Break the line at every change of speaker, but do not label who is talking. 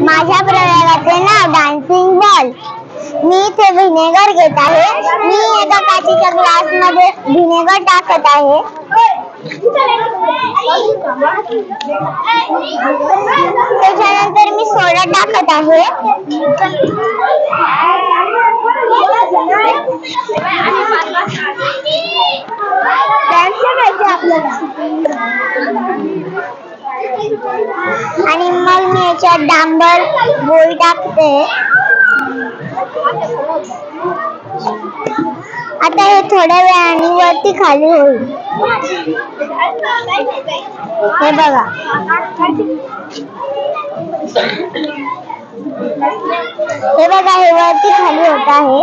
माझ्या प्रयोगाचे नाव dancing ball मी इथे vinegar घेत आहे. मी एका काचेच्या ग्लास मध्ये व्हिनेगर टाकत आहे. त्याच्यानंतर मी सोडा टाकत आहे. आणि पाण्याच्या डांबर गोळी टाकते. आता हे थोड्या वेळाने वरती खाली होईल. हे बघा. हे बघा हे वरती खाली होत आहे.